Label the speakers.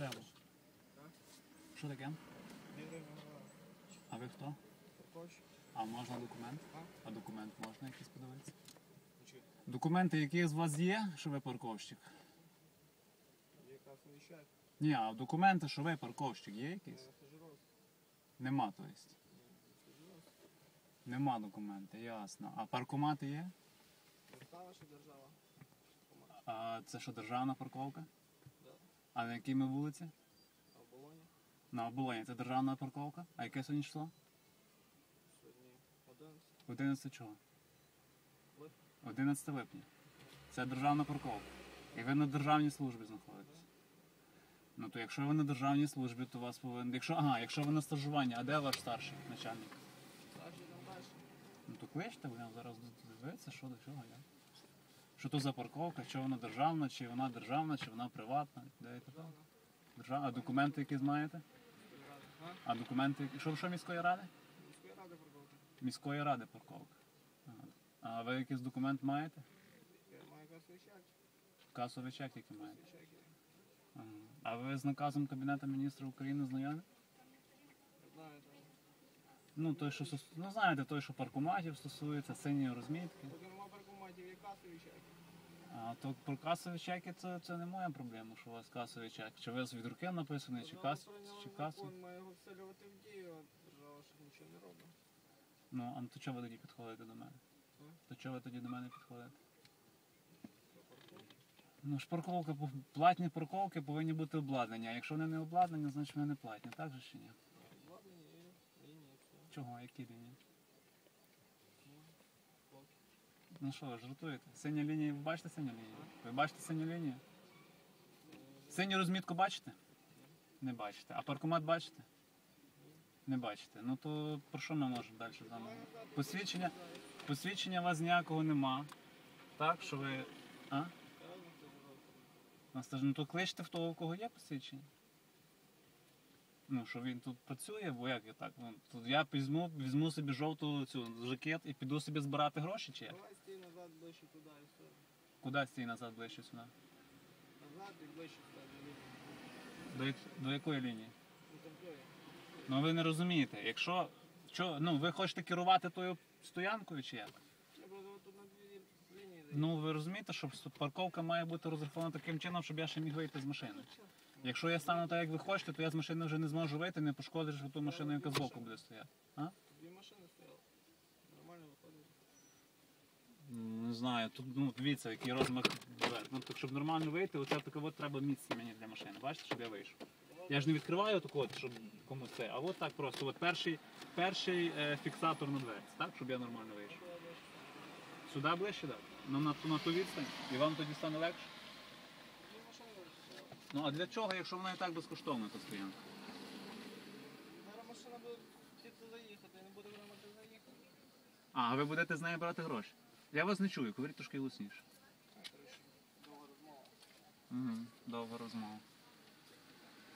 Speaker 1: треба. Що таке? А ви хто? А можна документ?
Speaker 2: А?
Speaker 1: Документ можна якийсь подивитися? Документи, які з вас є, що ви парковщик? Ні, а документи, що ви парковщик, є якісь? Нема, то есть. Нема документи, ясно. А паркомати є?
Speaker 2: Держава.
Speaker 1: А це що, державна парковка? А на якій ми вулиці?
Speaker 2: А в Болоні
Speaker 1: На оболоні це державна парковка? А яке сьогодні число?
Speaker 2: сьогодні 11.
Speaker 1: 11 чого?
Speaker 2: Липня.
Speaker 1: 11 липня. Це державна парковка. І ви на державній службі знаходитесь. Ну то якщо ви на державній службі, то вас повинен. Якщо, ага, якщо ви на стажуванні, а де ваш старший начальник?
Speaker 2: Старший там далі.
Speaker 1: Ну то кличте, будемо зараз дивитися, що до чого я. Що то за парковка, чи вона державна, чи вона державна, чи вона приватна, де. Державна. А документи якісь маєте?
Speaker 2: А?
Speaker 1: Документи, які- що, що міської ради?
Speaker 2: Міської ради продовжує.
Speaker 1: Міської ради парковка. А ви якийсь документ маєте?
Speaker 2: Я маю касовий чек.
Speaker 1: Касовий чек, який маєте? А ви з наказом Кабінету міністрів України знайомі? Ну, той, що ну, знаєте, той, що паркоматів стосується, синьої розмітки.
Speaker 2: Поки нема паркоматів, є касовий чек.
Speaker 1: А то про касові чеки це, це не моя проблема, що у вас касовий чек. Чи ви з від руки написаний, чи, кас, чи
Speaker 2: закон, має його вселювати в дію, а держава ще нічого не робить.
Speaker 1: Ну, а то чого ви тоді підходите до мене? То чого ви тоді до мене підходите? Ну, ж парковка, пов- платні парковки повинні бути обладнані, а якщо вони не обладнані, значить вони не платні, так же чи ні?
Speaker 2: Обладнання і лінії, все.
Speaker 1: Чого, які лінії?
Speaker 2: Ну, блоки.
Speaker 1: Ну що, жартуєте? Синя лінія, ви бачите синю лінію? Ви бачите синю лінію? Синю розмітку бачите? Не бачите. А паркомат бачите? Не бачите. Ну то про що ми можемо далі з вами? Посвідчення, посвідчення у вас ніякого нема. Так, що ви. А? Ну, ну то кличте в того, у кого є посвідчення. Ну, що він тут працює, бо як я так? Ну, тут я візьму, візьму собі жовту цю жакет і піду собі збирати гроші чи як?
Speaker 2: Назад ближче туди і все.
Speaker 1: Куди стій назад ближче сюди?
Speaker 2: Назад і ближче туди до лінії.
Speaker 1: До, як- до якої лінії?
Speaker 2: Ну там.
Speaker 1: Ну ви не розумієте, якщо що, ну, ви хочете керувати тою стоянкою чи як? Ну ви розумієте, що парковка має бути розрахована таким чином, щоб я ще міг вийти з машини. Якщо я стану так, як ви хочете, то я з машини вже не зможу вийти, не пошкодиш ту машину, яка збоку буде стояти. А?
Speaker 2: Дві машини стояли.
Speaker 1: Не знаю, тут ну дивіться, який розмах дверей. Ну так щоб нормально вийти, оце таке от треба місце мені для машини. Бачите, щоб я вийшов. Я ж не відкриваю таку от, щоб комусь це, а от так просто. От перший, перший е, фіксатор на двері, так, щоб я нормально вийшов. Сюди ближче, так? Ну на, на ту відстань. І вам тоді стане легше. Ну а для чого, якщо вона і так безкоштовна, та стоянка?
Speaker 2: Зараз машина буде хотіти заїхати, не буде грамоти заїхати.
Speaker 1: А, а ви будете з неї брати гроші? Я вас не чую, говоріть трошки голосніше. Угу, довга розмова.